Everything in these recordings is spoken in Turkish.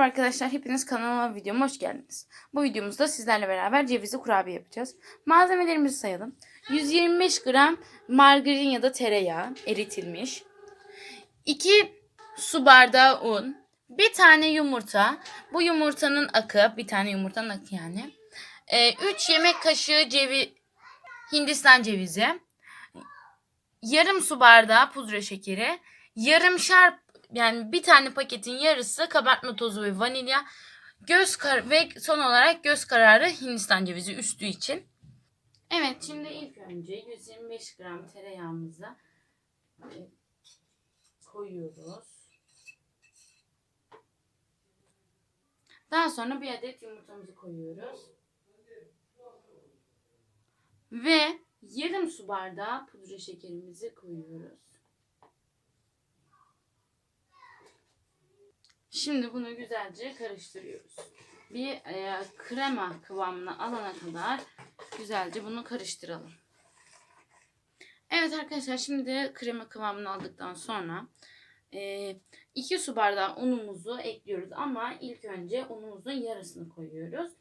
Merhaba arkadaşlar, hepiniz kanalıma videoma hoş geldiniz. Bu videomuzda sizlerle beraber cevizli kurabiye yapacağız. Malzemelerimizi sayalım. 125 gram margarin ya da tereyağı eritilmiş. 2 su bardağı un. Bir tane yumurta. Bu yumurtanın akı, bir tane yumurtanın akı yani. 3 yemek kaşığı cevi, Hindistan cevizi. Yarım su bardağı pudra şekeri. Yarım şarp yani bir tane paketin yarısı kabartma tozu ve vanilya. Göz kar ve son olarak göz kararı Hindistan cevizi üstü için. Evet şimdi ilk önce 125 gram tereyağımızı e, koyuyoruz. Daha sonra bir adet yumurtamızı koyuyoruz. Ve yarım su bardağı pudra şekerimizi koyuyoruz. Şimdi bunu güzelce karıştırıyoruz. Bir e, krema kıvamına alana kadar güzelce bunu karıştıralım. Evet arkadaşlar şimdi krema kıvamını aldıktan sonra 2 su bardağı unumuzu ekliyoruz ama ilk önce unumuzun yarısını koyuyoruz.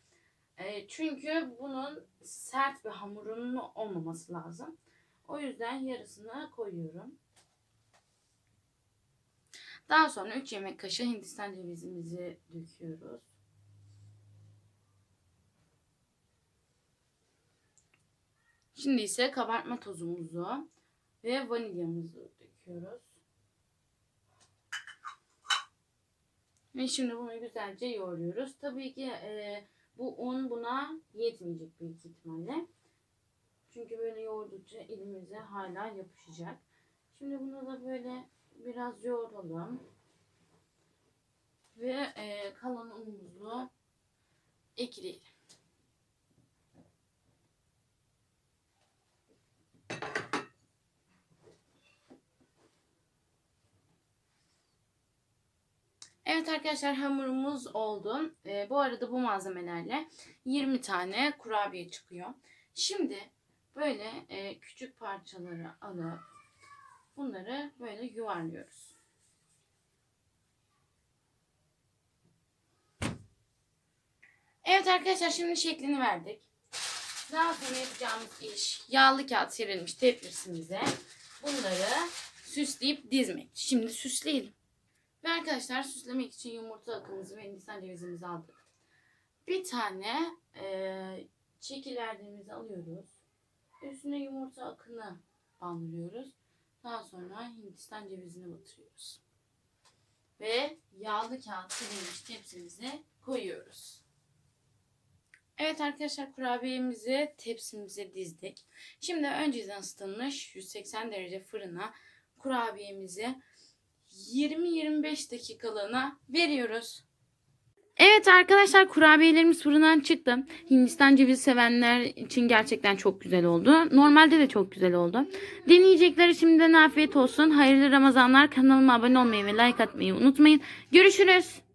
E, çünkü bunun sert bir hamurunun olmaması lazım. O yüzden yarısını koyuyorum. Daha sonra 3 yemek kaşığı Hindistan cevizimizi döküyoruz. Şimdi ise kabartma tozumuzu ve vanilyamızı döküyoruz. Ve şimdi bunu güzelce yoğuruyoruz. Tabii ki e, bu un buna yetmeyecek büyük ihtimalle. Çünkü böyle yoğurdukça elimize hala yapışacak. Şimdi bunu da böyle biraz yoğuralım. Ve e, kalan unumuzu ekleyelim. Evet arkadaşlar hamurumuz oldu. E, bu arada bu malzemelerle 20 tane kurabiye çıkıyor. Şimdi böyle e, küçük parçaları alıp bunları böyle yuvarlıyoruz. Evet arkadaşlar şimdi şeklini verdik. Daha sonra yapacağımız iş yağlı kağıt serilmiş tepsimize bunları süsleyip dizmek. Şimdi süsleyelim. Ve arkadaşlar süslemek için yumurta akımızı ve hindistan cevizimizi aldık. Bir tane e, çekilerdimizi alıyoruz. Üstüne yumurta akını bandırıyoruz. Daha sonra hindistan cevizini batırıyoruz. Ve yağlı kağıt silinmiş tepsimize koyuyoruz. Evet arkadaşlar kurabiyemizi tepsimize dizdik. Şimdi önceden ısıtılmış 180 derece fırına kurabiyemizi 20-25 dakikalığına veriyoruz. Evet arkadaşlar kurabiyelerimiz fırından çıktı. Hindistan cevizi sevenler için gerçekten çok güzel oldu. Normalde de çok güzel oldu. Deneyecekler şimdiden afiyet olsun. Hayırlı Ramazanlar. Kanalıma abone olmayı ve like atmayı unutmayın. Görüşürüz.